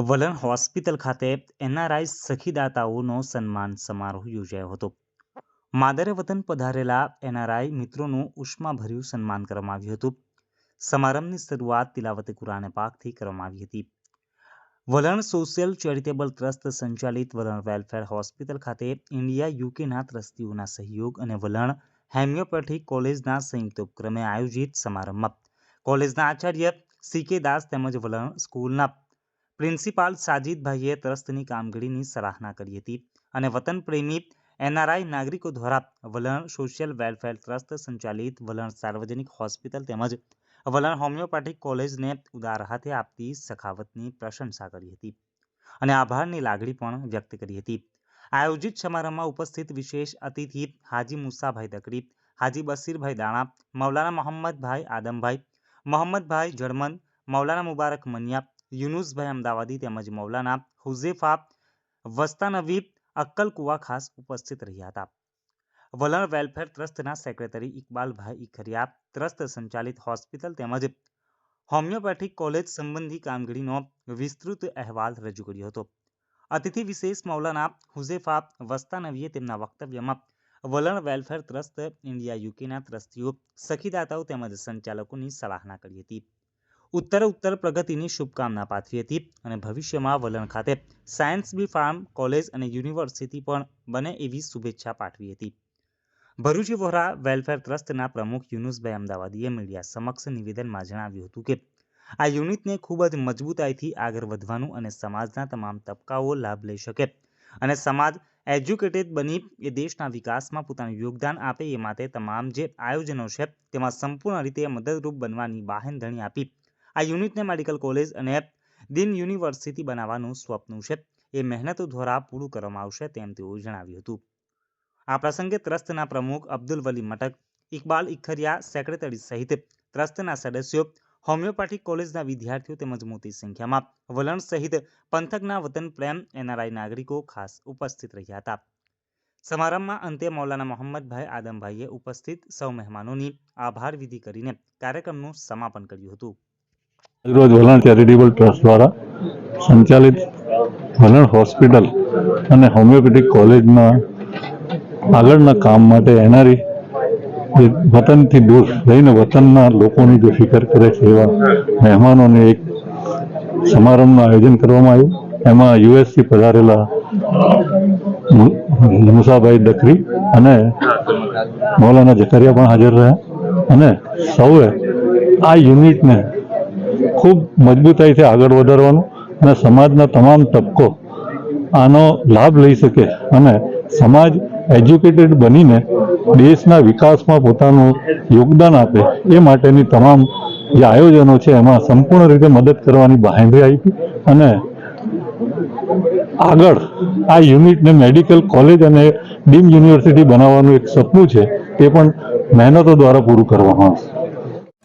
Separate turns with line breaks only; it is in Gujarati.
વલણ હોસ્પિટલ ખાતે એનઆરઆઈ સખીદાતાઓનો સન્માન સમારોહ યોજાયો હતો. માદરે વતન પધારેલા એનઆરઆઈ મિત્રોનું ઉષ્માભર્યું સન્માન કરવામાં આવ્યું હતું. સમારંભની શરૂઆત તિલાવતે કુરાને પાકથી કરવામાં આવી હતી. વલણ સોશિયલ ચેરિટેબલ ટ્રસ્ટ સંચાલિત વલણ વેલફેર હોસ્પિટલ ખાતે ઇન્ડિયા યુકેના ટ્રસ્ટીઓના સહયોગ અને વલણ હેમિયોપેથી કોલેજના સંયુક્ત ઉપક્રમે આયોજિત સમારંભમાં કોલેજના આચાર્ય સી કે દાસ તેમજ વલણ સ્કૂલના પ્રિન્સિપાલ સાજીદભાઈએ ટ્રસ્ટની કામગીરીની સરાહના કરી હતી અને વતન પ્રેમી એનઆરઆઈ નાગરિકો દ્વારા વલણ સોશિયલ વેલફેર ટ્રસ્ટ સંચાલિત વલણ સાર્વજનિક હોસ્પિટલ તેમજ વલણ હોમિયોપેથિક કોલેજને ઉદાર હાથે આપતી સખાવતની પ્રશંસા કરી હતી અને આભારની લાગણી પણ વ્યક્ત કરી હતી. આયોજિત સમારંભમાં ઉપસ્થિત વિશેષ અતિથિ હાજી મુસાભાઈ દકડી હાજી બસીરભાઈ દાણા, મૌલાના મોહમ્મદભાઈ આદમભાઈ, મોહમ્મદભાઈ જળમન મૌલાના મુબારક મનિયા યુનુસભાઈ અમદાવાદી તેમજ મૌલાના હુઝેફા વસ્તાનવી અક્કલકુવા ખાસ ઉપસ્થિત રહ્યા હતા. વલણ વેલફેર ટ્રસ્ટના સેક્રેટરી ઇકબાલભાઈ ઇખરિયા ટ્રસ્ટ સંચાલિત હોસ્પિટલ તેમજ હોમિયોપેથિક કોલેજ સંબંધી કામગીરીનો વિસ્તૃત અહેવાલ રજૂ કર્યો હતો. અતિથિ વિશેષ મૌલાના હુઝેફા વસ્તાનવીએ તેમના વક્તવ્યમાં વલણ વેલફેર ટ્રસ્ટ ઇન્ડિયા યુકેના ટ્રસ્ટીઓ, સખીદાતાઓ તેમજ સંચાલકોની સરાહના કરી હતી. ઉત્તર ઉત્તર પ્રગતિની શુભકામના પાથરી હતી અને ભવિષ્યમાં વલણ ખાતે સાયન્સ બી ફાર્મ, કોલેજ અને યુનિવર્સિટી પણ બને એવી શુભેચ્છા પાઠવી હતી. ભરૂચી વોરા વેલફેર ટ્રસ્ટના પ્રમુખ યુનુસભાઈ અમદાવાદીએ મીડિયા સમક્ષ નિવેદનમાં જણાવ્યું હતું કે, આ યુનિટને ખૂબ જ મજબૂતાઈથી આગળ વધવાનું અને સમાજના તમામ તબક્કાઓ લાભ લઈ શકે અને સમાજ એજ્યુકેટેડ બની એ દેશના વિકાસમાં પોતાનું યોગદાન આપે એ માટે તમામ જે આયોજનો છે તેમાં સંપૂર્ણ રીતે મદદરૂપ બનવાની બાહેંધણી આપી આ યુનિટને મેડિકલ કોલેજ અને દિન યુનિવર્સિટી બનાવવાનું સ્વપ્ન છે. એ મહેનતો દ્વારા પૂરું કરવામાં આવશે તેમ તેઓ જણાવ્યું હતું. આ પ્રસંગે ટ્રસ્ટના પ્રમુખ અબ્દુલ વલી મટક ઇકબાલ ઇખરિયા, સેક્રેટરી સહિત ટ્રસ્ટના સદસ્યો, હોમિયોપેથિક કોલેજના વિદ્યાર્થીઓ તેમજ મોટી સંખ્યામાં વલણ સહિત પંથકના વતન પ્રેમ એનઆરઆઈ નાગરિકો ખાસ ઉપસ્થિત રહ્યા હતા. સમારંભમાં અંતે મૌલાના મોહમ્મદભાઈ આદમભાઈએ ઉપસ્થિત સૌ મહેમાનોની આભાર વિધિ કરીને કાર્યક્રમનું સમાપન કર્યું હતું.
રોજ વલણ ચેરિટેબલ ટ્રસ્ટ દ્વારા સંચાલિત વલણ હોસ્પિટલ અને હોમિયોપેથિક કોલેજના આગળના કામ માટે એનઆરઈ જે વતનથી દૂર રહીને વતનના લોકોની જે ફિકર કરે છે એવા મહેમાનોને એક સમારંભનું આયોજન કરવામાં આવ્યું. એમાં યુએસથી પધારેલા મુસાભાઈ દકરી અને મૌલાના જકરિયા પણ હાજર રહ્યા અને સૌએ આ યુનિટને ખૂબ મજબૂતાઈથી આગળ વધારવાનું અને સમાજના તમામ તબકો આનો લાભ લઈ શકે અને સમાજ એજ્યુકેટેડ બનીને દેશના વિકાસમાં પોતાનું યોગદાન આપે એ માટેની તમામ જે આયોજનો છે એમાં સંપૂર્ણ રીતે મદદ કરવાની બાહેંધરી આપી અને આગળ આ યુનિટને મેડિકલ કોલેજ અને ડીમ યુનિવર્સિટી બનાવવાનું એક સપનું છે તે પણ મહેનતો દ્વારા પૂરું કરવામાં આવશે.